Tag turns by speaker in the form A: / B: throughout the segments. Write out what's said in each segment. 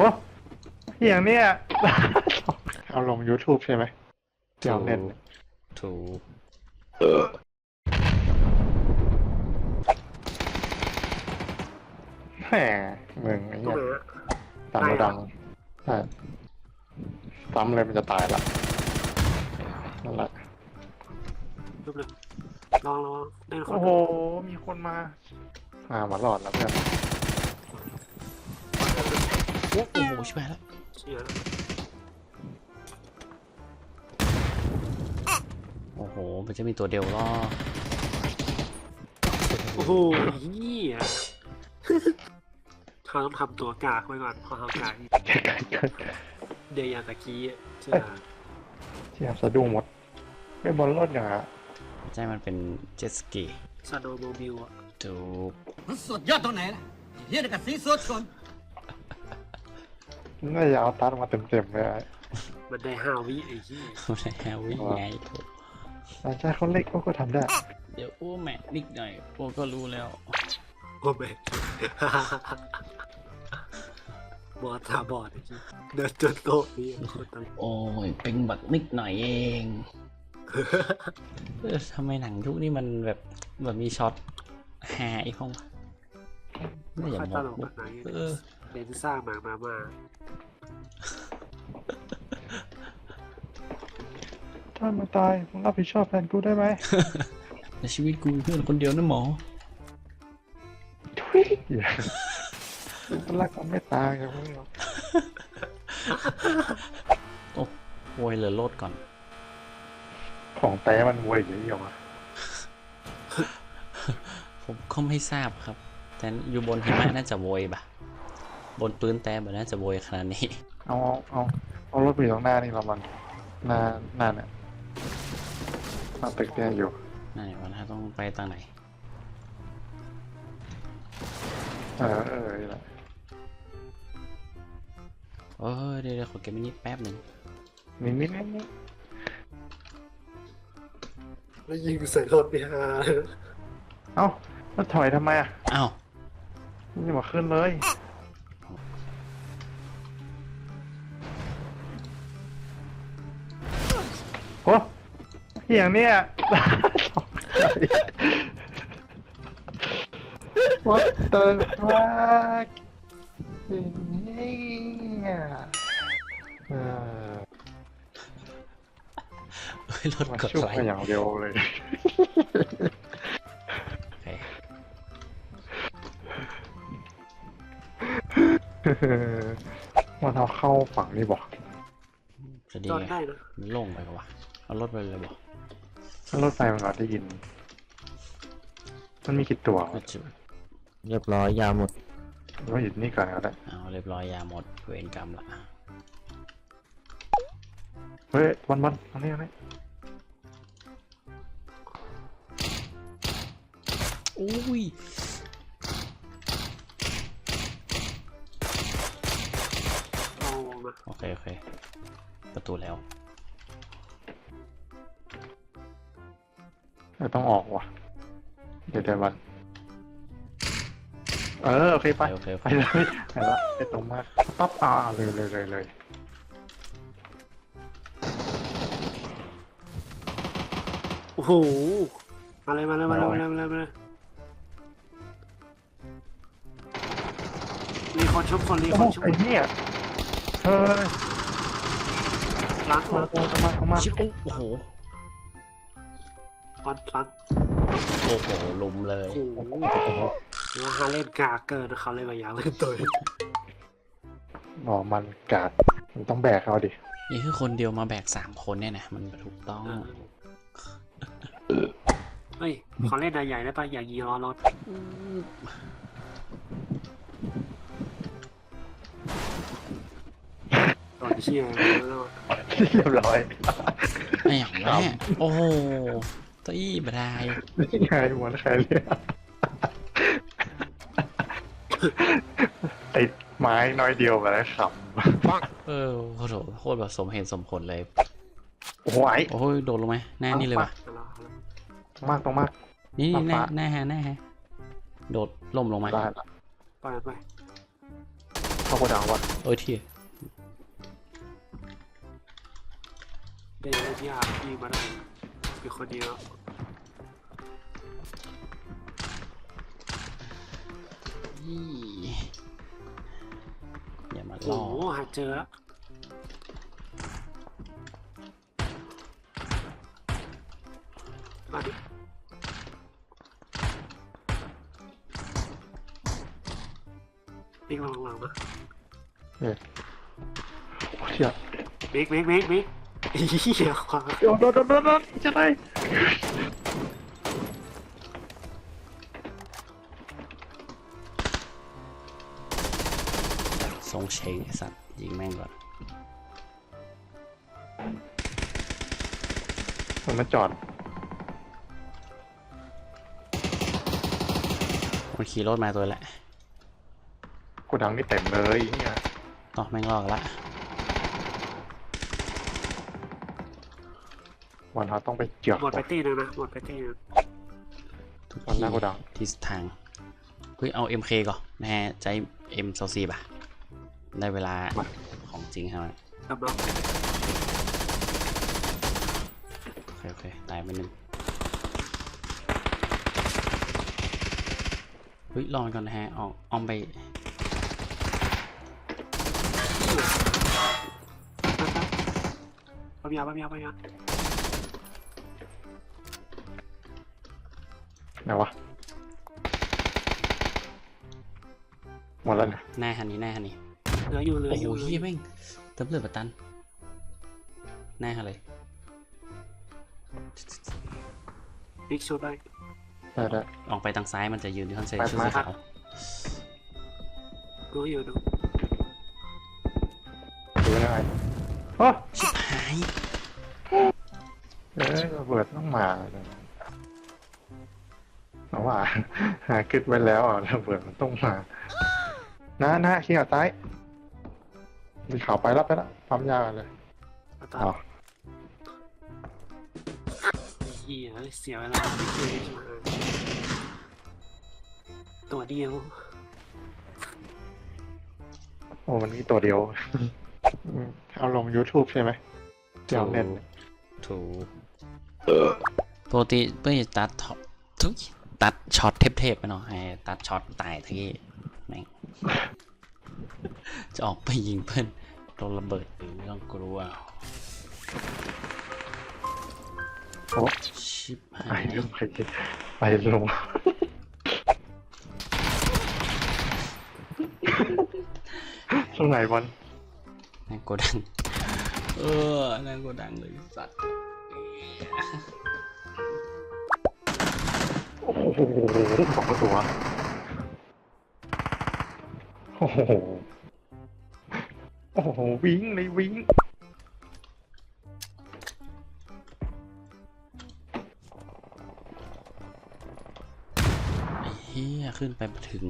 A: โอ้อย่างเนี้ยเอาลง YouTube ใช่ไหมที่เอาเล่น
B: ถูก
A: แหมมึงไอ้
C: ตรง
A: เงี้ย
C: ไหนอะ
A: ตามเราดังใช่ซ้ำเลยมันจะตายละนั่นแหละ
C: รูปเลยลองลองเล่นคน
A: โอ้โห มีคนมา อ่ามาหลอดแล้วเพื่อน
B: โอ้โหชิบหายแล้ว
C: เชียร์
B: โอ้โห มันจะมีตัวเดียวล่อ
C: โอ้โหเฮียเขาต้องทำตัวกากไว้ก่อนพอทำกาก
A: ใกล้ๆกัน
C: เดียร์ตะกี้เชื่อ
A: เทียบสะดุ้งหมดไม่บนรถอย่างอะ
B: ใช่มันเป็นเจ็ตสกี
C: ซาโดโมบิลอะ
B: ถูก
D: มันสุดยอดตรงไหนล่ะเฮียนี่กับสีสุดก่อน
A: น่าจะเอาตัดมาเต็มๆเลยอะ
C: มันได้ห้าวิไอ้ที่
B: ไม่แฮวิ่งไงถูก
A: อาจารย์เขาเล็กเขาก็ทำได้
B: เดี๋ยวอ้วแม่นิดหน่อยอ้วก็รู้แล้ว
C: โอ้แม่บอดตาบอดไอ้ที่เดินจนโต๊ะนี่โคตรตลก
B: โอ้ยเป็นบักนิดหน่อยเองเออทำไมหนังยุคนี้มันแบบแบบมีช็อตแฮอีกห้องวะไม่อยาก
C: ค่อย
B: บ
C: ต
B: อก
C: ลกแบบไหน
B: เออ
C: เบนซ่ามามามา
A: ถ้ามันตายมึงรับผิดชอบแทนกูได้ไหม
B: ในชีวิตกูมีเพื่อนคนเดียวนะหมอ
A: ทุยอย่ามันรักมันไม่ตายอย่างมึงหรอก
B: โอ้โวยเหลือโลดก่อน
A: ของแต่มันมวยอย่างนี้เหรอวะ
B: ผมก็ไม่ทราบครับ แต่อยู่บนหิมะน่าจะโวยปะบนปืนแต่แบบน่าจะโวยขนาดนี้
A: เอาเอาเอารถไปอยู่ตรงหน้านี่เรามันหน้าหน้าเนี่ย หน้าตึกเนี่ยอยู่
B: ไหนวะนะต้องไปทางไหน
A: เออเออนี่แหละ
B: เออเดี๋ยวเดี๋ยวขอเก็บมินิแป๊บหนึ่ง
A: นิดนิดนิดนิด
C: แล้วยิงใส่รถนี่ฮะ
A: เอ้าแล้วถอยทำไมอะ
B: อ้าว
A: นี่มาขึ้นเลยโอ้ อย่างเนี้ย What the fuck เนี่ยเออ
B: เอ้ยรถ
A: มาก
B: ด
A: ชุบ
B: ไล
A: มา
B: ค์
A: อย่างเร็วเลย
B: โอเค
A: มันเอาเข้าฝั่งนี้บอก
B: จะดี
C: จอด
B: ไง
C: ได้นะ
B: มันโล่งไปกว่าวะเอารถไปเลยบอก
A: ถ้ารถไฟมันอาจได้ยิน มันมีกี่ตัว
B: ก็จุ
E: เรียบร้อยยาหมด
A: ว่าอยู่นี่ก่อนก็ได้
B: เอาเรียบร้อยยาหมดเวรกรรมละ
A: เฮ้ยวันวันอันนี้อันนี้
B: อุ้ย
C: เอามา
B: โอเคโอเคประตูแล้ว
A: เออต้องออกว่ะ เดี๋ยวเดี๋ยววัน เออโอเคไป
B: โอเคโอ
A: ไป
B: เค
A: เลยไปละไปตรงมากปั๊บอ่าเลยเลยเลยเลย
C: โอ้โห มาเลยมาเลยมาเลยมาเลยมาเลยมาเลยมีคนชุบคนมี
A: โอ้
C: คนชุบ
A: ไอ้เนี่ยเฮ้ย
C: ล้าง
A: โอ้
C: ล้าง
A: โหตรงมาตรงมา
B: ชิบโอ้โห
C: ล้างล้าง
B: โอ้โหลุมเลย
C: โอ้โหแล้วฮาเล่นกากเกินเขาเลยมาอยากเล่นตัว
A: หมอมันกาดมันต้องแบกเขาดิ
B: นี่คือคนเดียวมาแบกสามคนเนี่ยนะมันถูกต้อง
C: เฮ้ยขอเล่นนายใหญ่ได้ปะอย่ายีล้อรถตอนเชียร์แล้ว
A: เรียบร้อย
B: ไอ้อย่างแม่โอ้โห ตีบดาย
A: นี่ไงหัวใครเนี่ยติดไม้น้อยเดียวไปแล้วข
B: เออโคตรโคตรแบบสมเหตุสมผลเลยำ
A: โอ้โหไอ้
B: โอ้ยโดดลงไหมหน้านี่เลยว่ะ
A: ตรงมากตรงมาก
B: นี่นี่หน้า
A: ฟ้า
B: หน้าฮะหน้าฮะโดดล่มลงไหม
A: ได้ละ
C: ไปไป
A: เข้าโกดังวะ
B: โอ้ยที่
C: เดินได้ยากยิงมาได้ มีคนเดียว
B: อี้อย่ามา
C: โอ้
B: ล่อ
C: โหหาเจอแล้วมาดิบิ๊กหลังหลังๆนะ
A: โอ้เชี่ย
C: บิ๊กบิ๊กบิ๊กบิ๊ก เหี้ยขวา
A: โดนโดนโดนโดนโดนจะได้
B: ทรงเชงไอสัตว์ยิงแม่งก่อน
A: มันมาจอด
B: มันขี่รถมาตัวแหละ
A: โกดังนี่เต็มเลยเนี่ย
B: ต่อแม่งลอกละ
A: วันเราต้องไปเจือก
C: หมดไปตีนึงนะหมดไปตีนึง
B: ทุก
A: วันห
B: ที่
A: น้าโกดัง
B: ที่ทางเฮ้ยเอา MK ก่อนแม่ใจ M โซซีป่ะ ได้เวลาของจริงครับ
C: กำลัง
B: โอเคโอเคตายไปหนึ่งเฮ้ยรอก่อนนะฮะออกออมไป
C: ปั๊มยาปั๊มยาปั๊มยา
A: ไหนวะ หมดแล้วเนี่ย
B: หน้าฮันนี้หน้าฮันนี้
C: เหลืออยู่เหลือ
B: โอ้
C: อ
B: โห
C: ยู่
B: เฮียแม่งเติมเลือดประตันหน้าฮันเลย
C: บิ๊กชุดได้
A: ได้ได้
B: ออกไปทางซ้ายมันจะยืนที่คอนเสิร์ต
A: ไป
B: ชุด
A: มา
B: สีขาว
C: ดูอยู่ดู
A: ดูได้โอ้
B: ชิบหาย
A: เอ้ยระเบิดต้องมาเลย เอาว่าหาคิดไว้แล้วอะระเบิดมันต้องมานะนะขี้ขาซ้ายมีข่าวไปแล้วไปแล้วปั๊มยากันเลย
C: เอาตา
A: อ๋อ
C: เหี้ยเสียเวลาบิ๊กเลยมาตัวเดียว
A: โอ้มันมีตัวเดียวอืมเอาลง YouTube ใช่ไหมเดี๋ยวเน็ต
B: ถูกปกติเพื่อตัดท็อปทุก ตัดช็อตเทปๆไปเนาะไอ้ตัดช็อตตายที่แม่งจะออกไปยิงเพื่อนโดนระเบิดหรือไม่ต้องกลัว
A: โอ้
B: ชิบหา
A: ไป
B: ย
A: ลงไปไปลงตรงไหนบอล
B: นั่งโกดัง เออนั่งโกดังเลยสัตว์
A: โอ้โหสองตัวโอ้โหโอ้โหวิ่งเลยวิ่ง
B: ไอ้เฮียขึ้นไปมาถึง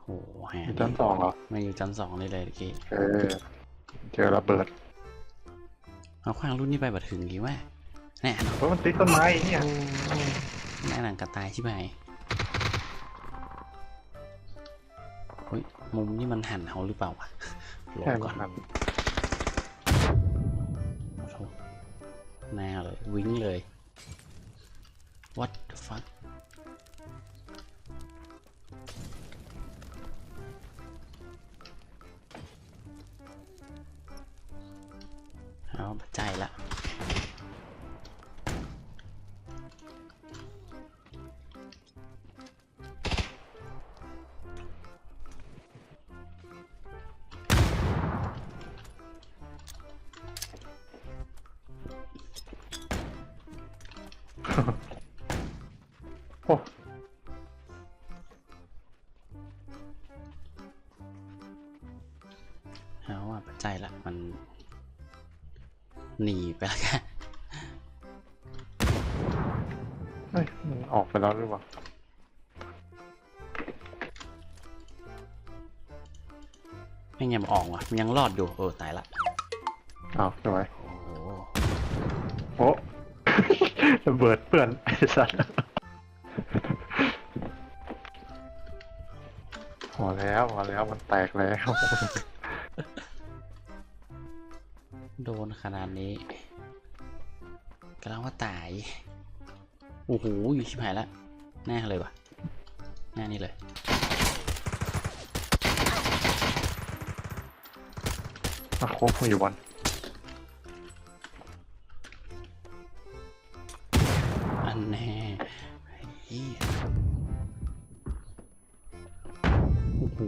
B: โหแห
A: อยู่ชั้นสองเหรอ
B: มาอยู่ชั้นสองนี่เลยเมื่อกี้
A: เออ เจอระเบิด
B: เอาขว้างรุ่นนี้ไปมาถึงดีว่าแน่
A: เพราะมันติดต้นไม้เนี่ย
B: แน่หนังกระต่ายใช่ไหมเฮ้ยมุมนี่มันหันเขาหรือเปล่าวะหลบ
A: ใช่
B: ก่อน
A: มัน
B: โอ้โหแน่เลย วิ่งเลย what the fuck เอาใจละ หนีไปแล้วกัน
A: เฮ้ยมันออกไปแล้วหรือเปล่า
B: ไม่ยังออกว่ะมันยังรอดอยู่เออตายละ
A: อ้าวสวย
B: โอ้โห
A: โอ้ ระเบิดเปื่อนไอ้สัตว์โอ้พอแล้วพอแล้วมันแตกแล้ว
B: โดนขนาดนี้กำลังว่าตาย โอ้โหชิบหายละแน่เลยว่ะแน่นี่เลย
A: มาโค้งผมอยู่บน
B: อันแน่ไอ้เหี้ยโอ้โห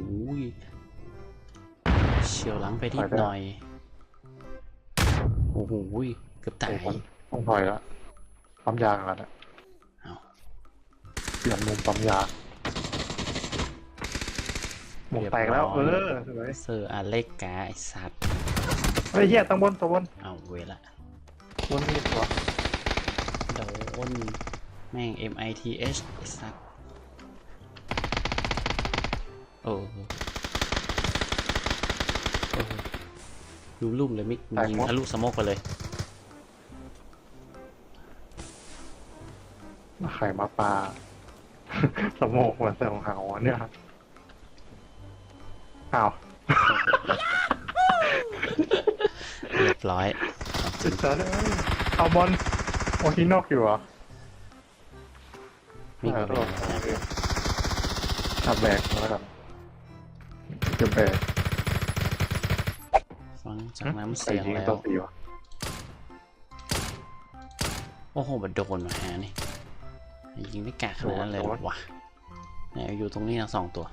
B: เฉียวหลังไปนิดหน่อย โอ้โหเกือบตาย
A: โอ้โหต้องถอยแล้วปั๊มยางแล้วนะ
B: เอา
A: เปลี่ยนมุมปั๊มยางหมวกแตกแล้วเออสวย
B: เซอร์อาเล็กกาไอสัตว์
A: เฮ้ยเฮียตังบนตังบน
B: เอาเวละ
A: บนนี่ตัว
B: โดนแม่ง MITH ไอสัตว์โอ้โหโอ้ ดูลุ่มเลยมิกยิงทะลุสโมกไปเลย
A: ไข่มาปลาสโมกเหมือนเสือของหาวเนี่ยครับอ้าว
B: เรียบร้อยเอาจริ
A: จิ
B: ง
A: ตใจเลยเอาบอลโอฮินอกอยู่เหรอ
B: มิก
A: อ่า
B: ไป
A: โทษขับแบกแล้วกันจะแบก
B: ฟัง จากน้ำเสียง
A: ยิง
B: แล้
A: ตัววสีวะ
B: โอ้โหมันโดนมาหานี่ ยิงไม่กะขนาดนั้นเลยเหรอวะเนี่ยอยู่ตรงนี้ทั้งสองตัว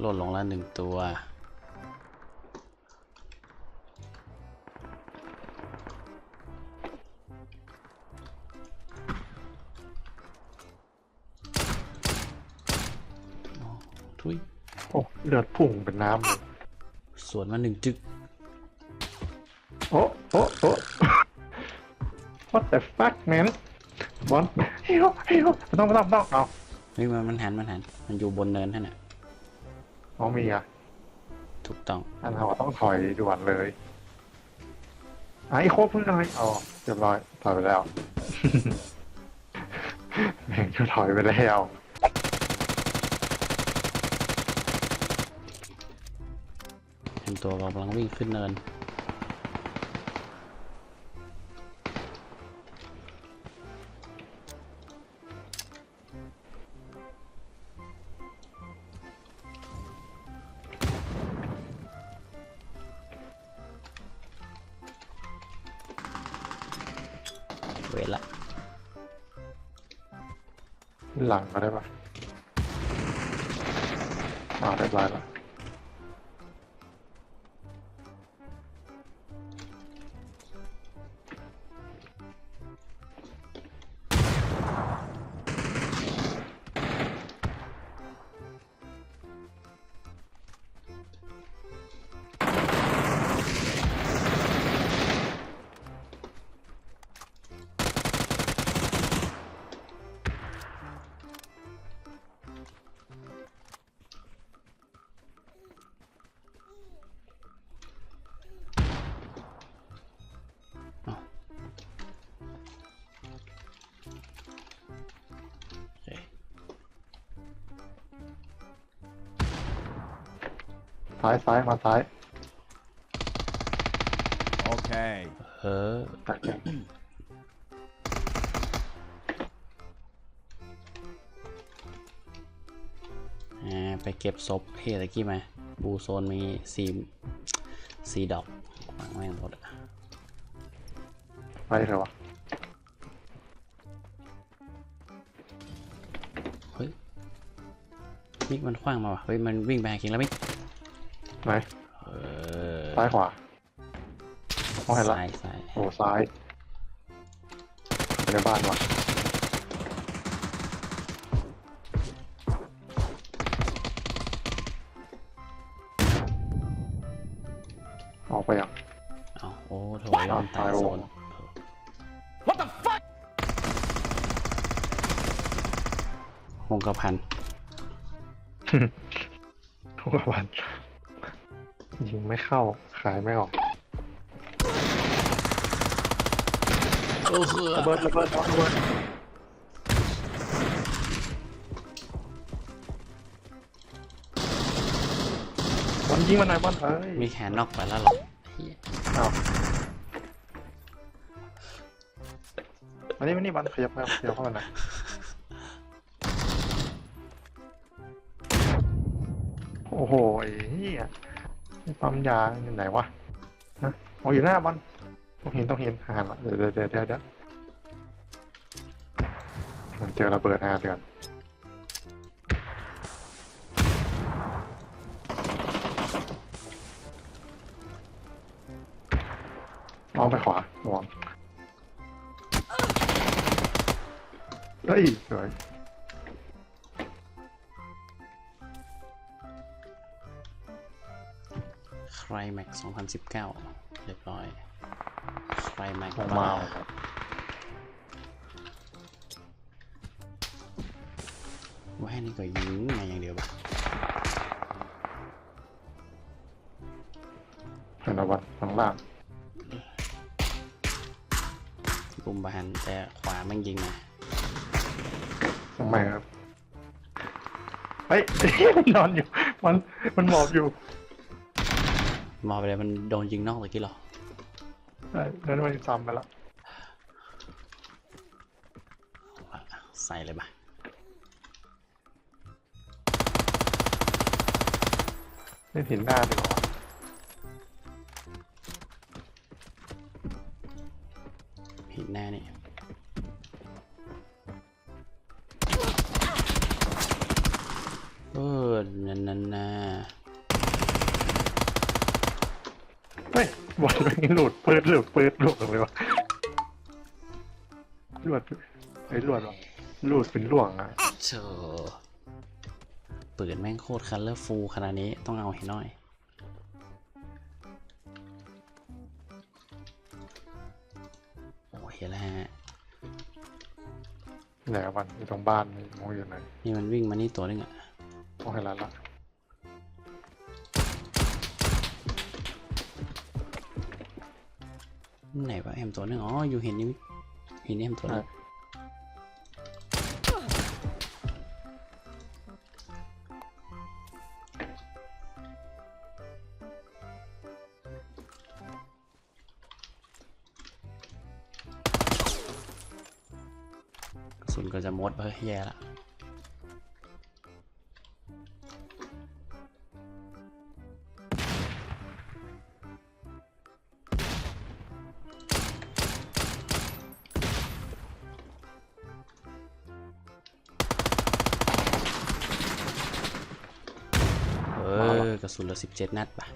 B: หล่นลงแล้วหนึ่งตัวโอ้ทุย
A: โอ้เลือดพุ่งเป็นน้ำเลย
B: สวนมาหนึ่งจึก
A: โอ้โอ้โอ้ what the fuck man บอลเฮ้ยเฮ้ยไม่ต้องไม่ต้องไม่ต้องเอา
B: เฮ้ยมันมันหันมันหัน มันอยู่บนเนินท่านน่ะ
A: เอามีอะ
B: ถูกต้อง
A: อันเราต้องถอยด่วนเลยไอ้โคบเพิ่งอะไรอ๋อเรียบร้อยถอยไปแล้วแม่งจะถอยไปแล้ว
B: เห็นตัวเรากำลังวิ่งขึ้นเนิน เวทละ
A: หลังมาได้ปะอ้าวเรียบร้อยละ ซ้ายซ้ายมาซ้าย
F: Okay.
B: เออ
A: ตัดแขน
B: อ่าไปเก็บศพเฮตะกี้มาบูโซนมีสีสีดอกวางแม่งหมดอะ
A: ไปเลยวะ
B: เฮ้ยมิกมันคว้างมาว่ะเฮ้ยมันวิ่งไปหาคิงแล้วมิก
A: ไหน
B: เออ
A: ซ้ายขวามองเห็นละ
B: ซ้ายซ้าย
A: โอ้ซ้ายไปในบ้านวะออกไปยัง
B: เอาโอ้โถยอมตาย
A: ตายโอ้
B: โซน
D: What the fuck
B: วงกระพัน
A: ทุกวัน ยิงไม่เข้า ขายไม่ออก
B: โอ้โห
A: ระเบิดระเบิดระเบิดบอลยิงมันหน่อยบอลเอ้ย
B: มีแขนนอกไปแล้วเหรอเหี้ย
A: เอามานี่มานี่บอลขยับเข้าขยับเข้ามาหน่อยโอ้โหไอ้เหี้ยนี่ ปั๊มยาอยู่ไหนวะฮะอ้อยู่หน้าบอลต้องเห็นต้องเห็นหาละเดี๋ยวเดี๋ยวเดี๋ยวเดี๋ยวเดี๋ยวมันเจอระเบิดหาเดือนมองไปขวามองเฮ้ยสวย
B: ใครแม็ก2019 เรียบร้อยใครแม็ก
A: ลงมา
B: ว่าให้นี่ก็ยิงมาอย่างเดียวปะ
A: เห็นแล้วบอลข้างล่าง
B: กุมบานแต่ขวาแม่งยิงมา
A: ทำไมครับ เฮ้ยมันนอนอยู่ มัน มันหมอบอยู่
B: มองไปเลยมันโดนยิงนอกตะกี้เหรอ
A: เอ้ยนั่นมันซ้ำไปแล้ว
B: ว่าใส่เลยปะ
A: ไม่เห็นหน้าดีกว่า
B: เตรคัลเลอร์ฟูขนาดนี้ต้องเอาให้หน่อย โอ้เห็นแล้วฮะ
A: ไหนวะมันอยู่ตรงบ้านนี่มองอยู่ไหน
B: นี่มันวิ่งมานี่ตัวนึงอะ
A: มองเห็นแล้วละ
B: ไหนวะเอ็มตัวนึงอ๋ออยู่เห็นนี่เห็นเอ็มตัวนึง แย่ละเออกระสุนเหลือสิบเจ็ดนัดป่ะ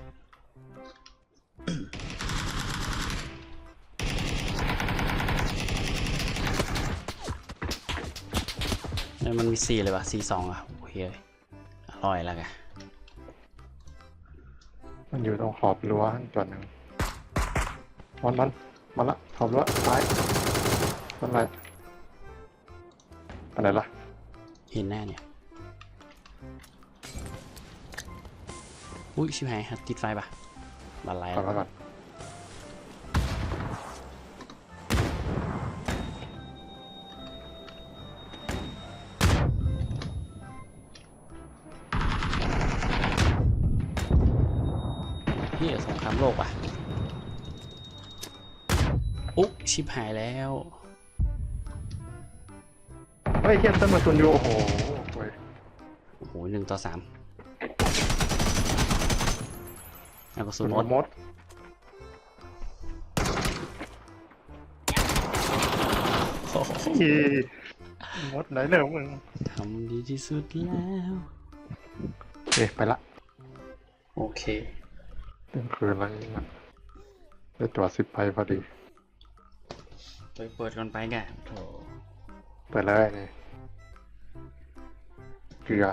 B: นี่ยมันมีสี่เลยว่ะสี่สองอะโอเคเลยอร่อยแล้วกัน
A: มันอยู่ตรงขอบรั้วตัวหนึ่งมันมันมาละขอบรั้วซ้ายต้นอะไรอะไรล่ะ
B: เห็นหน้าเนี่ยอุ้ยชิบหายครับติดไฟป่ะบาลไล
A: ก่อนมาก่อน
B: ลกว่ะอุ๊ยชิบหายแล้ว
A: เฮ้ยเทียบต้นมาตุนอยู่โอ้โหเว้ย
B: โอ้โหหนึ่งต่อสามเอากระสุนหมด
A: มด
B: โอ้โห
A: อีมดไหนเนี่ยมึง
B: ทำดีที่สุดแล้ว
A: เอ๊ะไปละ
B: โอเค
A: เที่ยงคืนแล้วนี่นะได้ตัวสิบใบพอดี
B: ไปเปิดก่อนไปแกโถ
A: เปิดเลยนี่เกลือ